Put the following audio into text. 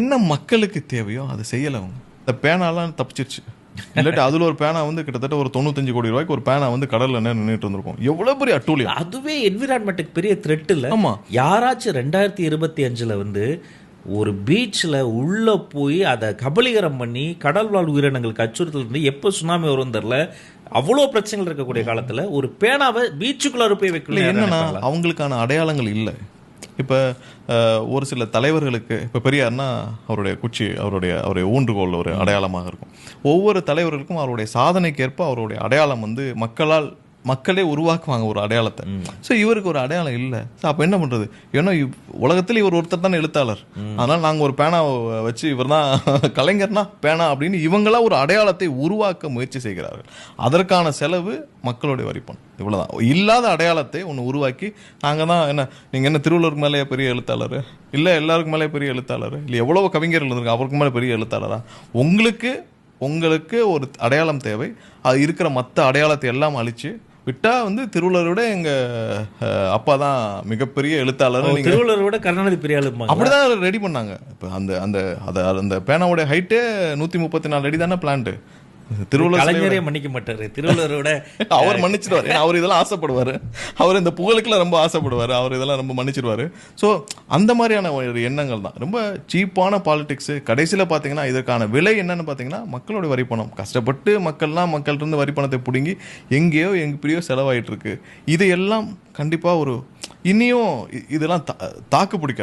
என்ன மக்களுக்கு தேவையோ அதை செய்யல அவங்க. இந்த பேனாலாம் தப்பிச்சிருச்சு. இல்லாட்டி அதுல ஒரு பேனா வந்து கிட்டத்தட்ட ஒரு தொண்ணூத்தஞ்சு கோடி ரூபாய்க்கு ஒரு பேனா வந்து கடல்ல நின்றுட்டு இருந்திருக்கும். எவ்வளவு பெரிய அட்டூழியம். அதுவே என்விரான்மெண்ட்டுக்கு பெரிய த்ரெட் இல்ல. ஆமா. யாராச்சும் ரெண்டாயிரத்தி இருபத்தி அஞ்சுல வந்து ஒரு பீச்ல உள்ள போய் அதை கபலீகரம் பண்ணி கடல் வாழ் உயிரினங்களுக்கு அச்சுறுத்தல் இருந்து எப்போ சுனாமி வரும் தெரியல. அவ்வளோ பிரச்சனைகள் இருக்கக்கூடிய காலத்துல ஒரு பேனாவை பீச்சுக்குள்ள போய் வைக்கல என்னன்னா அவங்களுக்கான அடையாளங்கள் இல்லை. இப்ப ஒரு சில தலைவர்களுக்கு இப்ப பெரியார்னா அவருடைய குச்சி அவருடைய அவருடைய ஊன்றுகோல் ஒரு அடையாளமாக இருக்கும். ஒவ்வொரு தலைவர்களுக்கும் அவருடைய சாதனைக்கேற்ப அவருடைய அடையாளம் வந்து மக்களால் மக்களே உருவாக்குவாங்க ஒரு அடையாளத்தை. ஸோ இவருக்கு ஒரு அடையாளம் இல்லை. ஸோ அப்போ என்ன பண்றது? ஏன்னா இவ்- உலகத்துல இவர் ஒருத்தர் தானே எழுத்தாளர். அதனால நாங்க ஒரு பேனா வச்சு இவர் தான் கலைஞர்னா பேனா அப்படின்னு இவங்களா ஒரு அடையாளத்தை உருவாக்க முயற்சி செய்கிறார்கள். அதற்கான செலவு மக்களுடைய வரிப்பணம் இவ்வளவுதான். இல்லாத அடையாளத்தை ஒன்று உருவாக்கி நாங்க தான் என்ன நீங்க என்ன திருவள்ளுவர் மேலேயே பெரிய எழுத்தாளர்? இல்ல எல்லாருக்கும் மேலே பெரிய எழுத்தாளர்? இல்ல எவ்வளவு கவிஞர்கள் இருந்திருக்கு அவருக்கு மேலே பெரிய எழுத்தாளரா? உங்களுக்கு உங்களுக்கு ஒரு அடையாளம் தேவை. அது இருக்கிற மற்ற அடையாளத்தை எல்லாம் அழிச்சு விட்டா வந்து திருவள்ளுவரை விட எங்க அஹ், அப்பா தான் மிகப்பெரிய எழுத்தாளர் நீங்க திருவள்ளுவர் விட கருணாநிதி பெரிய ஆளுமா அப்படிதான் ரெடி பண்ணாங்க. இப்போ அந்த அந்த அத அந்த பேனாவோட ஹைட்டே நூத்தி முப்பத்தி நாலு அடி தானே பிளான்ட் திருவள்ளுவர் கலைஞரே மன்னிக்க மாட்டாரு. திருவள்ளுவரோட அவர் மன்னிச்சிடுவார். ஏன்னா அவர் இதெல்லாம் ஆசைப்படுவார். அவர் இந்த புகழுக்குலாம் ரொம்ப ஆசைப்படுவார். அவர் இதெல்லாம் ரொம்ப மன்னிச்சிடுவார். ஸோ அந்த மாதிரியான ஒரு எண்ணங்கள் தான். ரொம்ப சீப்பான பாலிடிக்ஸ் கடைசியில் பார்த்தீங்கன்னா இதற்கான விலை என்னன்னு பார்த்தீங்கன்னா மக்களோட வரிப்பணம் கஷ்டப்பட்டு மக்கள்லாம் மக்கள்கிட்ட இருந்து வரிப்பணத்தை பிடுங்கி எங்கேயோ எங்க பிரியோ செலவாயிட்டு இருக்கு இதையெல்லாம் கண்டிப்பாக ஒரு இனியும் இதெல்லாம் தா- தாக்கு பிடிக்காது.